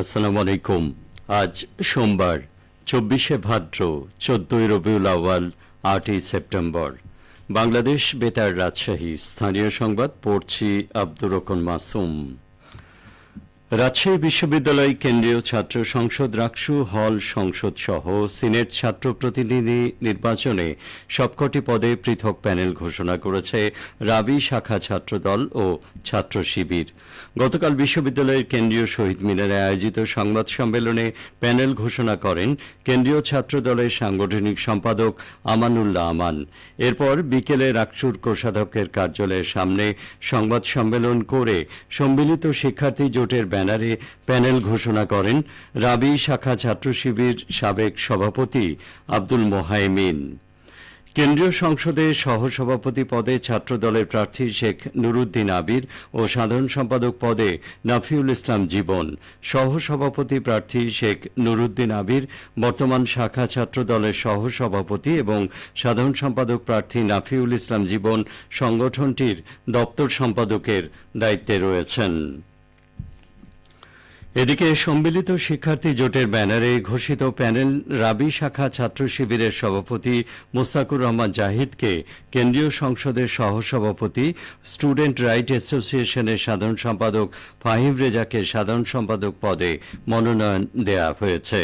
আসসালামু আলাইকুম। আজ সোমবার, চব্বিশে ভাদ্র, চোদ্দই রবিউল আওয়াল আটই সেপ্টেম্বর। বাংলাদেশ বেতার রাজশাহী, স্থানীয় সংবাদ, পড়ছি আব্দুর রকন মাসুম। রাজশাহী বিশ্ববিদ্যালয় কেন্দ্রীয় ছাত্র সংসদ রাকসু হল সংসদ সহ সিনেট ছাত্র প্রতিনিধি নির্বাচনে সবকটি পদে পৃথক প্যানেল ঘোষণা করেছে রাবি শাখা ছাত্রদল ও ছাত্র শিবির। গতকাল বিশ্ববিদ্যালয়ের কেন্দ্রীয় শহীদ মিনারে আয়োজিত সংবাদ সম্মেলনে প্যানেল ঘোষণা করেন কেন্দ্রীয় ছাত্র দলের সাংগঠনিক সম্পাদক আমানুল্লাহ আমান। এরপর বিকেলে রাকসুর কোষাধ্যক্ষের কার্যালয়ের সামনে সংবাদ সম্মেলন করে সম্মিলিত শিক্ষার্থী জোটের ব্যানারে প্যানেল ঘোষণা করেন রাবি শাখা ছাত্র শিবির সাবেক সভাপতি আব্দুল মোহাইমিন। কেন্দ্রীয় সংসদে সহসভাপতি পদে ছাত্রদলের প্রার্থী শেখ নুরুদ্দিন আবির ও সাধারণ সম্পাদক পদে নাফিউল ইসলাম জীবন। সহসভাপতি প্রার্থী শেখ নুরুদ্দিন আবির, বর্তমান শাখা ছাত্রদলের সহসভাপতি এবং সাধারণ সম্পাদক প্রার্থী নাফিউল ইসলাম জীবন সংগঠনটির দপ্তর সম্পাদকের দায়িত্বে রয়েছেন। এদিকে সম্মিলিত শিক্ষার্থী জোটের ব্যানারে ঘোষিত প্যানেল রাবি শাখা ছাত্র শিবিরের সভাপতি মোস্তাকুর রহমান জাহিদকে কেন্দ্রীয় সংসদের সহসভাপতি, স্টুডেন্ট রাইট অ্যাসোসিয়েশনের সাধারণ সম্পাদক ফাহিম রেজাকে সাধারণ সম্পাদক পদে মনোনয়ন দেয়া হয়েছে।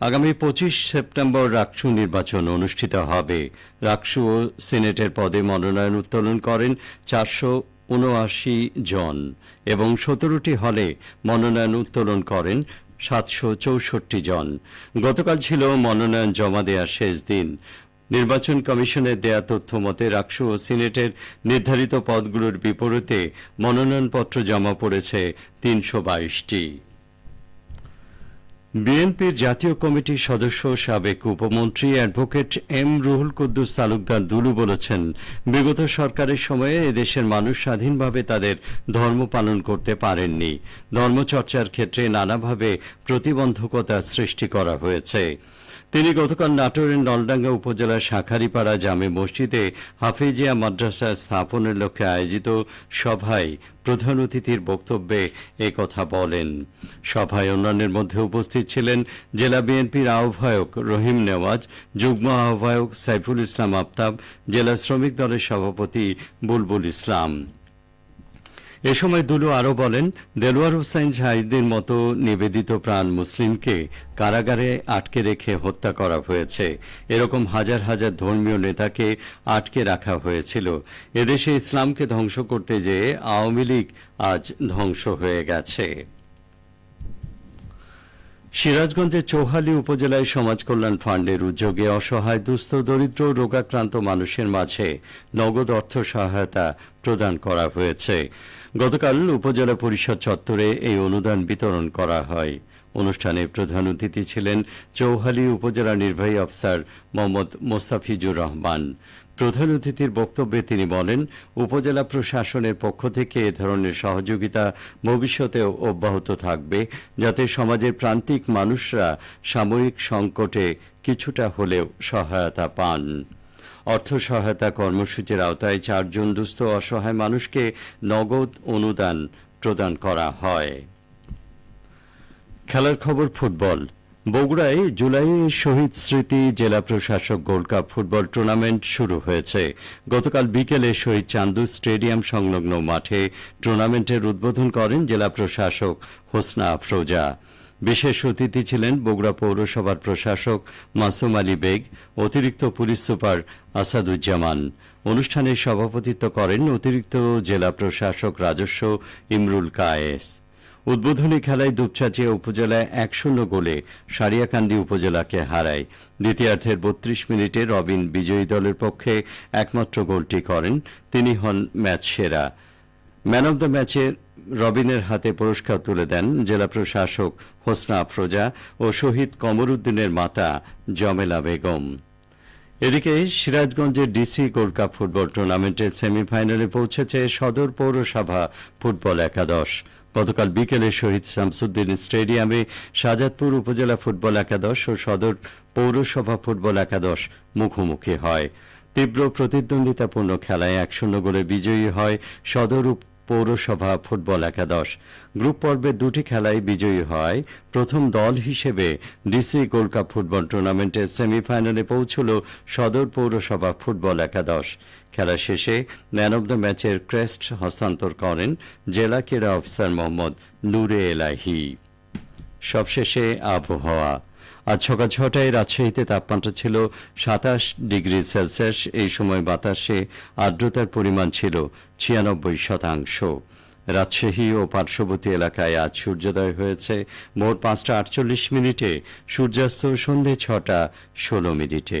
আগামী পঁচিশ সেপ্টেম্বর রাকসু নির্বাচন অনুষ্ঠিত হবে। রাকসু ও সিনেটের পদে মনোনয়ন উত্তোলন করেন চারশো উনআশি জন এবং সতেরোটি হলে মনোনয়ন উত্তোলন করেন সাতশো চৌষট্টি জন। গতকাল ছিল মনোনয়ন জমা দেওয়ার শেষ দিন। নির্বাচন কমিশনের দেয়া তথ্য মতে রাকসু ও সিনেটের নির্ধারিত পদগুলোর বিপরীতে মনোনয়নপত্র জমা পড়েছে তিনশো বাইশটি। বিএনপির জাতীয় কমিটির সদস্য সাবেক উপমন্ত্রী অ্যাডভোকেট এম রুহুল কুদ্দুস তালুকদার দুলু বলেছেন, বিগত সরকারের সময়ে এদেশের মানুষ স্বাধীনভাবে তাদের ধর্ম পালন করতে পারেননি। ধর্মচর্চার ক্ষেত্রে নানাভাবে প্রতিবন্ধকতা সৃষ্টি করা হয়েছে। তিনি গতকাল নাটোরের নলডাঙ্গা উপজেলার শাখারিপাড়া জামে মসজিদে হাফিজিয়া মাদ্রাসা স্থাপনের লক্ষ্যে আয়োজিত সভায় প্রধান অতিথির বক্তব্যে কথা বলেন। সভায় অন্যান্যের মধ্যে উপস্থিত ছিলেন জেলা বিএনপির আহ্বায়ক রহিম নেওয়াজ, যুগ্ম আহ্বায়ক সাইফুল ইসলাম আফতাব, জেলা শ্রমিক দলের সভাপতি বুলবুল ইসলাম। এ সময় দুলু আরও বলেন, দেলোয়ার হোসেন শাহিদের মতো নিবেদিত প্রাণ মুসলিমকে কারাগারে আটকে রেখে হত্যা করা হয়েছে। এরকম হাজার হাজার ধর্মীয় নেতাকে আটকে রাখা হয়েছিল। এদেশে ইসলামকে ধ্বংস করতে যেয়ে আওয়ামী লীগ আজ ধ্বংস হয়ে গেছে। সিরাজগঞ্জের চৌহালি উপজেলায় সমাজ কল্যাণ ফান্ডের উদ্যোগে অসহায়, দুস্থ, দরিদ্র, রোগাক্রান্ত মানুষের মাঝে নগদ অর্থ সহায়তা প্রদান করা হয়েছে। গতকাল উপজেলা পরিষদ চত্বরে এই অনুদান বিতরণ করা হয়। অনুষ্ঠানে প্রধান অতিথি ছিলেন চৌহালি উপজেলা নির্বাহী অফিসার মোহাম্মদ মোস্তাফিজুর রহমান। প্রধান অতিথির বক্তব্যে তিনি বলেন, উপজেলা প্রশাসনের পক্ষ থেকে এ ধরনের সহযোগিতা ভবিষ্যতেও অব্যাহত থাকবে, যাতে সমাজের প্রান্তিক মানুষরা সাময়িক সংকটে কিছুটা হলেও সহায়তা পান। অর্থ সহায়তা কর্মসূচির আওতায় চারজন দুস্থ অসহায় মানুষকে নগদ অনুদান প্রদান করা হয়। খেলার খবর ফুটবল। বগুড়ায় জুলাইয়ে শহীদ স্মৃতি জেলা প্রশাসক গোল্ড কাপ ফুটবল টুর্নামেন্ট শুরু হয়েছে। গতকাল বিকেলে শহীদ চান্দু স্টেডিয়াম সংলগ্ন মাঠে টুর্নামেন্টের উদ্বোধন করেন জেলা প্রশাসক হোসনা আফরোজা। বিশেষ অতিথি ছিলেন বগুড়া পৌরসভার প্রশাসক মাসুম আলী বেগ, অতিরিক্ত পুলিশ সুপার আসাদুজ্জামান। অনুষ্ঠানে সভাপতিত্ব করেন অতিরিক্ত জেলা প্রশাসক রাজস্ব ইমরুল কায়েস। উদ্বোধনী খেলায় দুপচাচিয়া উপজেলায় এক শূন্য গোলে সারিয়াকান্দি উপজেলাকে হারায়। দ্বিতীয়ার্ধের বত্রিশ মিনিটে রবিন বিজয়ী দলের পক্ষে একমাত্র গোলটি করেন। তিনি হন ম্যাচ সেরা। ম্যান অব দ্য ম্যাচে রবিনের হাতে পুরস্কার তুলে দেন জেলা প্রশাসক হোসনা আফরোজা ও শহীদ কমরুদ্দিনের মাতা জমেলা বেগম। এদিকে সিরাজগঞ্জের ডিসি গোল্ড কাপ ফুটবল টুর্নামেন্টের সেমিফাইনালে পৌঁছেছে সদর পৌরসভা ফুটবল একাদশ। গতকাল বিকেলে শহীদ শামসুদ্দিন স্টেডিয়ামে শাহজাদপুর উপজেলা ফুটবল একাদশ ও সদর পৌরসভা ফুটবল একাদশ মুখোমুখি হয়। তীব্র প্রতিদ্বন্দ্বিতাপূর্ণ খেলায় এক শূন্য গোলে বিজয়ী হয় সদর পৌরসভা ফুটবল একাদশ। গ্রুপ পর্বে দুটি খেলায় বিজয়ী হয়। প্রথম দল হিসেবে ডিসি গোল্ড কাপ ফুটবল টুর্নামেন্টের সেমিফাইনালে পৌঁছল সদর পৌরসভা ফুটবল একাদশ। খেলা শেষে ম্যান অব দ্য ম্যাচের ক্রেস্ট হস্তান্তর করেন জেলা ক্রীড়া অফিসার মোহাম্মদ নুরে এলাহি। সবশেষে আবহাওয়া। আজ সকাল ছটায় রাজশাহীতে তাপমাত্রা ছিল সাতাশ ডিগ্রি সেলসিয়াস। এই সময় বাতাসে আর্দ্রতার পরিমাণ ছিল ছিয়ানব্বই শতাংশ। রাজশাহী ও পার্শ্ববর্তী এলাকায় আজ সূর্যোদয় হয়েছে। মোট পাঁচটা আটচল্লিশ মিনিটে, সূর্যাস্ত সন্ধে ছটা ষোলো মিনিটে।